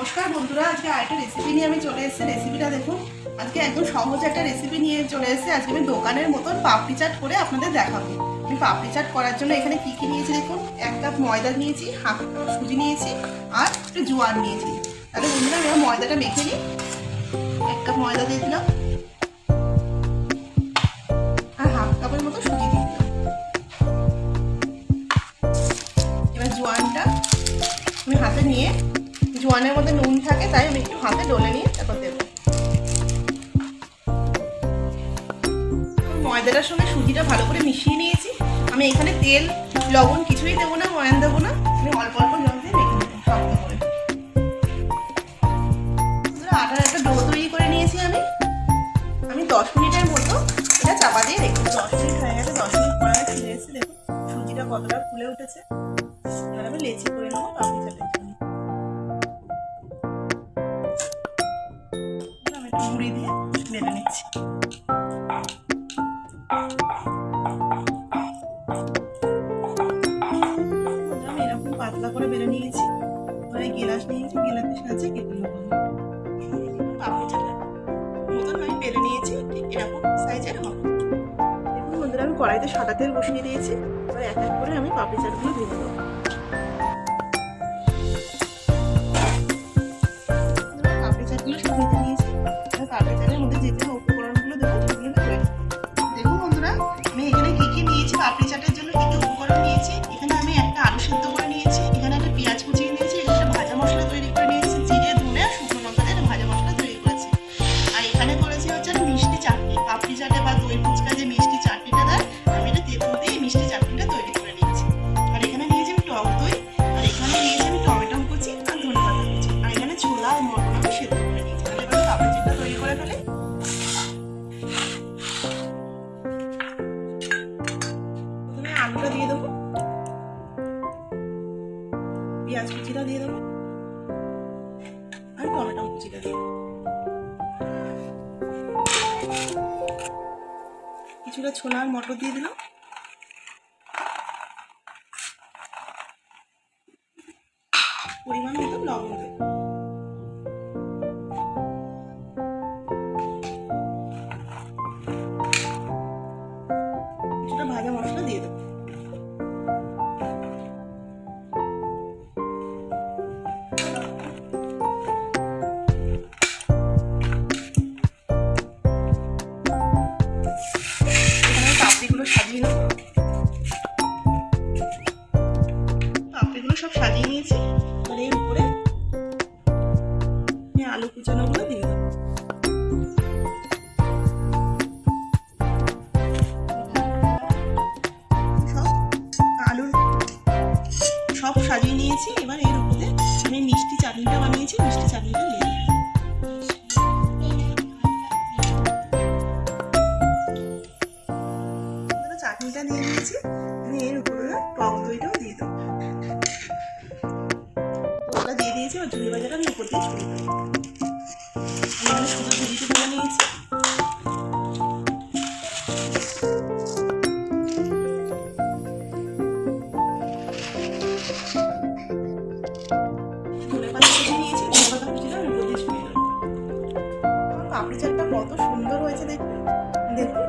নমস্কার বন্ধুরা, আজকে আরেকটা রেসিপি নিয়ে আমি চলে এসেছি। রেসিপিটা দেখুন। আজকে একদম সহজ একটা রেসিপি নিয়ে চলে এসেছি। আজকে আমি দোকানের মতন পাপড়ি চাট করে আপনাদের দেখাবো। আমি পাপড়ি চাট করার জন্য এখানে কি কি নিয়েছি দেখুন? এক কাপ ময়দা নিয়েছি, হাফ কাপ সুজি নিয়েছি, আর একটু জোয়ান নিয়েছি। তাহলে বন্ধুরা আমি ময়দাটা মেখে নিই। এক কাপ ময়দা দিয়ে দিলাম। আর হাফ কাপের মতো সুজি দিয়ে দিলাম। এবার জোয়ানটা আমি হাতে নিয়ে জোয়ানের মধ্যে নুন থাকে, তাই আমি একটু হাতে ডলে নিয়ে তারপর দেবো। ময়দাটার সঙ্গে সুজিটা ভালো করে মিশিয়ে নিয়েছি। আমি এখানে তেল, লবণ কিছুই দেবো না, ময়ান দেবো না। আমি অল্প অল্প জল দিয়ে মেখে নেব আটার একটা ডো তৈরি করে নিয়েছি আমি। আমি দশ মিনিটের মতো এটা চাপা দিয়ে রেখে। দশ মিনিট হয়ে গেছে, দশ মিনিট পরে ফিরে এসেছি দেখুন সুজিটা কতটা ফুলে উঠেছে। এবার আমি লেচি করে নেব পাপড়ি চাটের একটু দিয়ে বেলে নিচ্ছি আমি এরকম পাতলা করে বেলে নিয়েছি এবার গেলাস নিয়েছি গেলাসের সাহায্যে কেটে নেব আমি বেলে নিয়েছি আমি কড়াইতে সাদা তেল বসিয়ে দিয়েছি এবার এক এক করে আমি পাপড়ি চাটগুলো ভেজে দেবো দেবো কিছুটা ছোলা মটর দিয়ে দিলাম। পরিমাণ মতো লবণ দেবো। কুচানোগুলো দিয়ে আলুর সব সাজিয়ে নিয়েছি, এবার এর উপরে আমি মিষ্টি চাটনিটা বানিয়েছি, মিষ্টি চাটনিটা দিয়ে চাটনিটা দিয়ে দিয়েছি, আমি এর উপরে টক দইটাও দিয়ে দেবো। ওটা দিয়ে দিয়েছি আর ঝুড়ি বাজাটা আমি উপর দিয়ে ছড়িয়ে দেবো। সুন্দর হয়েছে দেখুন দেখুন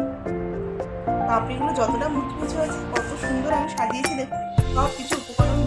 পাপড়িগুলো যতটা মুচমুচে হয়েছে, কত সুন্দর আমি সাজিয়েছি দেখুন সব কিছু উপকরণ